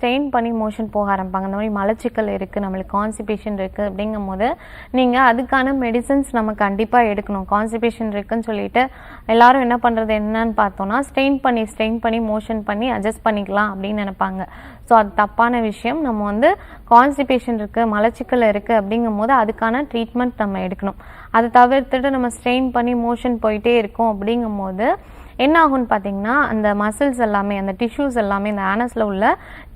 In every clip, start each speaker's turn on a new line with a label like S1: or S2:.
S1: Strain பண்ணி motion போக ஆரம்பிப்பாங்க. அந்த மாதிரி மலச்சிக்கல் இருக்குது நம்மளுக்கு கான்ஸ்டிபேஷன் இருக்குது அப்படிங்கும் போது நீங்கள் அதுக்கான மெடிசன்ஸ் நம்ம கண்டிப்பாக எடுக்கணும். கான்ஸ்டிபேஷன் இருக்குன்னு சொல்லிட்டு எல்லாரும் என்ன பண்ணுறது என்னன்னு பார்த்தோம்னா ஸ்ட்ரெயின் பண்ணி ஸ்ட்ரெயின் பண்ணி மோஷன் பண்ணி அட்ஜஸ்ட் பண்ணிக்கலாம் அப்படின்னு நினைப்பாங்க. ஸோ அது தப்பான விஷயம். நம்ம வந்து கான்ஸ்டிபேஷன் இருக்குது மலச்சிக்கல் இருக்குது அப்படிங்கும் போது அதுக்கான ட்ரீட்மெண்ட் நம்ம எடுக்கணும். அதை தவிர்த்துட்டு நம்ம ஸ்ட்ரெயின் பண்ணி மோஷன் போயிட்டே இருக்கோம் அப்படிங்கும் போது என்ன ஆகும்னு பார்த்தீங்கன்னா அந்த மசில்ஸ் எல்லாமே அந்த டிஷ்யூஸ் எல்லாமே இந்த ஆனஸில் உள்ள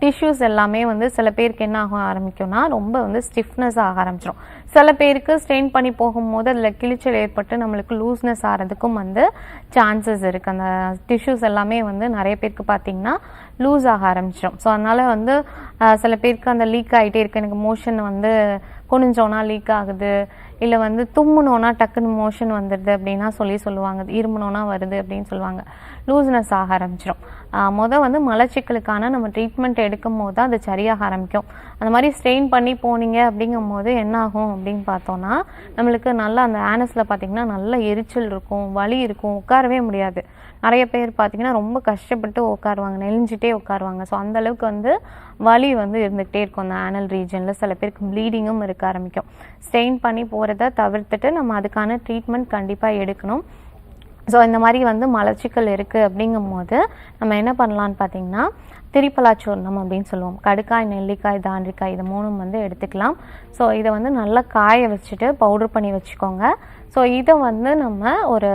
S1: டிஷ்யூஸ் எல்லாமே வந்து சில பேருக்கு என்ன ஆக ஆரம்பிக்கும்னா ரொம்ப வந்து ஸ்டிஃப்னஸ் ஆக ஆரம்பிச்சிடும் சில பேருக்கு ஸ்ட்ரெயின் பண்ணி போகும்போது அதில் கிழிச்சல் ஏற்பட்டு நம்மளுக்கு லூஸ்னஸ் ஆகிறதுக்கும் வந்து சான்சஸ் இருக்குது அந்த டிஷ்யூஸ் எல்லாமே வந்து நிறைய பேருக்கு பார்த்தீங்கன்னா லூஸ் ஆக ஆரம்பிச்சிடும் ஸோ அதனால் வந்து சில பேருக்கு அந்த லீக் ஆகிட்டே இருக்குது எனக்கு மோஷன் வந்து குனிஞ்சோன்னா லீக் ஆகுது. இல்லை வந்து தும்முனோன்னா டக்குன்னு மோஷன் வந்துடுது அப்படின்னா சொல்லி சொல்லுவாங்க இருமுனோன்னா வருது அப்படின்னு சொல்லுவாங்க. லூஸ்னஸ் ஆக ஆரம்பிச்சிடும் மொதல் வந்து மலச்சிக்கலுக்கான நம்ம ட்ரீட்மெண்ட் எடுக்கும் போது தான் அது சரியாக ஆரம்பிக்கும். அந்த மாதிரி ஸ்ட்ரெயின் பண்ணி போனீங்க அப்படிங்கும் போது என்ன ஆகும் அப்படின்னு பார்த்தோன்னா நம்மளுக்கு நல்லா அந்த ஆனஸில் பார்த்தீங்கன்னா நல்ல எரிச்சல் இருக்கும் வலி இருக்கும் உட்காரவே முடியாது. நிறைய பேர் பார்த்தீங்கன்னா ரொம்ப கஷ்டப்பட்டு உட்காருவாங்க நெளிஞ்சிட்டே உட்காருவாங்க. ஸோ அந்தளவுக்கு வந்து வலி வந்து இருந்துகிட்டே இருக்கும் அந்த ஆனல் ரீஜனில் சில பேருக்கு ப்ளீடிங்கும் இருக்க ஆரம்பிக்கும். ஸ்ட்ரெயின் பண்ணி போகிறத தவிர்த்துட்டு நம்ம அதுக்கான ட்ரீட்மெண்ட் கண்டிப்பாக எடுக்கணும். ஸோ இந்த மாதிரி வந்து மலச்சிக்கல் இருக்குது அப்படிங்கும் போது நம்ம என்ன பண்ணலான்னு பார்த்தீங்கன்னா திரிப்பலாச்சூர்ணம் அப்படின்னு சொல்லுவோம். கடுக்காய் நெல்லிக்காய் தாண்டிக்காய் இது மூணும் வந்து எடுத்துக்கலாம். ஸோ இதை வந்து நல்லா காய வச்சுட்டு பவுடர் பண்ணி வச்சுக்கோங்க. ஸோ இதை வந்து நம்ம ஒரு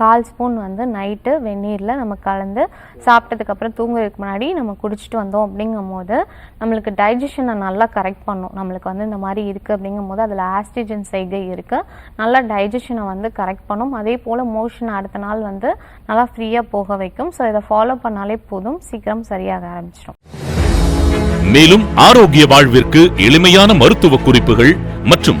S1: கால் ஸ்பூன் வந்து நைட்டு வெந்நீரில் நம்ம கலந்து சாப்பிட்டதுக்கப்புறம் தூங்குறதுக்கு முன்னாடி நம்ம குடிச்சிட்டு வந்தோம் அப்படிங்கும் போது நம்மளுக்கு டைஜஷனை நல்லா கரெக்ட் பண்ணும். நம்மளுக்கு வந்து இந்த மாதிரி இருக்குது அப்படிங்கும் போது அதில் ஆஸ்டிஜன் செய்கை இருக்குது நல்லா டைஜஷனை வந்து கரெக்ட் பண்ணும். அதே போல் மோஷன் அடுத்த நாள் வந்து நல்லா ஃப்ரீயாக போக வைக்கும். ஸோ இதை ஃபாலோ பண்ணாலே போதும். சீக்கிரம் சரியாக ஆரம்பிச்சிடும்.
S2: மேலும் ஆரோக்கிய வாழ்விற்கு எளிமையான மருத்துவ குறிப்புகள் மற்றும்